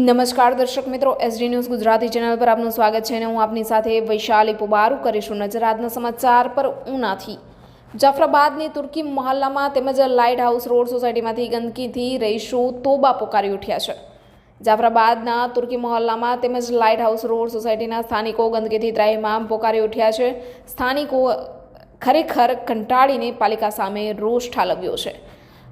નમસ્કાર દર્શક મિત્રો એસડી ન્યૂઝ ગુજરાતી ચેનલ પર આપનું સ્વાગત છે અને હું આપની સાથે વૈશાલી પુબારુ કરીશું નજર આજના સમાચાર પર ઉનાથી. જાફરાબાદની તુર્કી મહોલ્લામાં તેમજ લાઇટ હાઉસ રોડ સોસાયટીમાંથી ગંદકીથી રહીશો તોબા પોકારી ઉઠ્યા છે. જાફરાબાદના તુર્કી મહોલ્લામાં તેમજ લાઇટ હાઉસ રોડ સોસાયટીના સ્થાનિકો ગંદકીથી ત્રાહિમામ પોકારી ઉઠ્યા છે. સ્થાનિકો ખરેખર કંટાળીને પાલિકા સામે રોષ ઠાલવ્યો છે.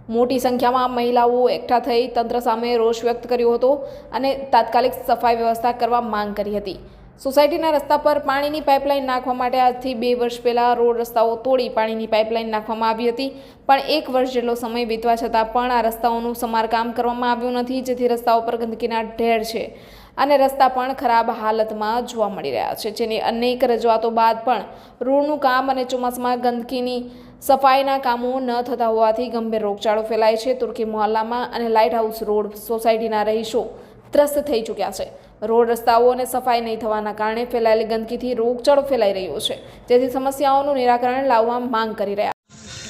મોટી સંખ્યામાં મહિલાઓ એકઠા થઈ તંત્ર સામે રોષ વ્યક્ત કર્યો હતો અને તાત્કાલિક સફાઈ વ્યવસ્થા કરવા માંગ કરી હતી. સોસાયટીના રસ્તા પર પાણીની પાઇપલાઇન નાખવા માટે આજથી બે વર્ષ પહેલાં રોડ રસ્તાઓ તોડી પાણીની પાઇપલાઇન નાખવામાં આવી હતી, પણ એક વર્ષ જેટલો સમય વીતવા છતાં પણ આ રસ્તાઓનું સમારકામ કરવામાં આવ્યું નથી, જેથી રસ્તાઓ પર ગંદકીના ઢેર છે અને રસ્તા પણ ખરાબ હાલતમાં જોવા મળી રહ્યા છે. જેની અનેક રજૂઆતો બાદ પણ રોડનું કામ અને ચોમાસામાં ગંદકીની સફાઈના કામો ન થતા હોવાથી ગંભીર રોગચાળો ફેલાય છે. તુર્કી મહોલ્લામાં અને લાઇટ હાઉસ રોડ સોસાયટીના રહીશો ત્રસ્ત થઈ ચૂક્યા છે. રોડ રસ્તાઓ અને સફાઈ નહીં થવાના કારણે ફેલાયેલી ગંદકીથી રોગચાળો ફેલાઈ રહ્યો છે. જેથી સમસ્યાઓનું નિરાકરણ લાવવા માંગ કરી રહ્યા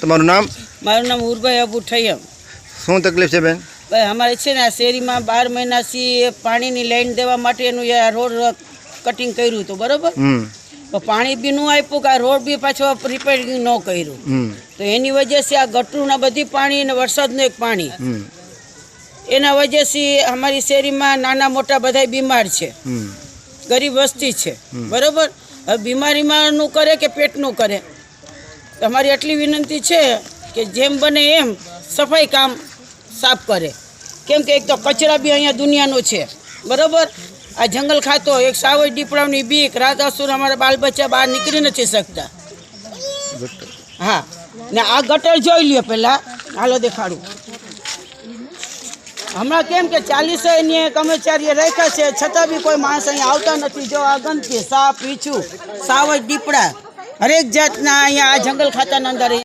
તમારું નામ? મારું નામ ઉર્ભાઈ અબુ ઠૈયમ શું તકલીફ છે બેન? ભાઈ અમારે છે ને આ શેરીમાં બાર મહિનાથી પાણીની લાઈન દેવા માટેનું એનું રોડ કટિંગ કર્યું હતું બરોબર? હમ. તો પાણી બી નું આપ્યું કે આ રોડ બી પાછો રિપેરિંગ ન કર્યું. તો એની વજહથી આ ગટરના બધી પાણી અને વરસાદનું એક પાણી. એના વજહથી અમારી શેરીમાં નાના મોટા બધા બીમાર છે. ગરીબ વસ્તી છે. બરોબર? હવે બીમારીમાં નું કરે કે પેટનું કરે? અમારી એટલી વિનંતી છે કે જેમ બને એમ સફાઈ કામ સાફ કરે. કેમ કે એક તો કચરા બી અહીંયા દુનિયાનો છે. બરોબર? આ જંગલ ખાતો એક સાવજ દીપડાની બીક રાત અસુર અમારા બાલ બચ્ચા બહાર નીકળી નથી શકતા. હા, ને આ ગટર જોઈ લ્યો પહેલાં હાલો દેખાડું. હમણાં કેમ કે ચાલીસો એની કર્મચારીએ રાખ્યા છે, છતાં બી કોઈ માણસ અહીંયા આવતા નથી. જો આ ગંદકી, સાપ પીછું સાવજ દીપડા, હરેક જાતના અહીંયા આ જંગલ ખાતાના અંદર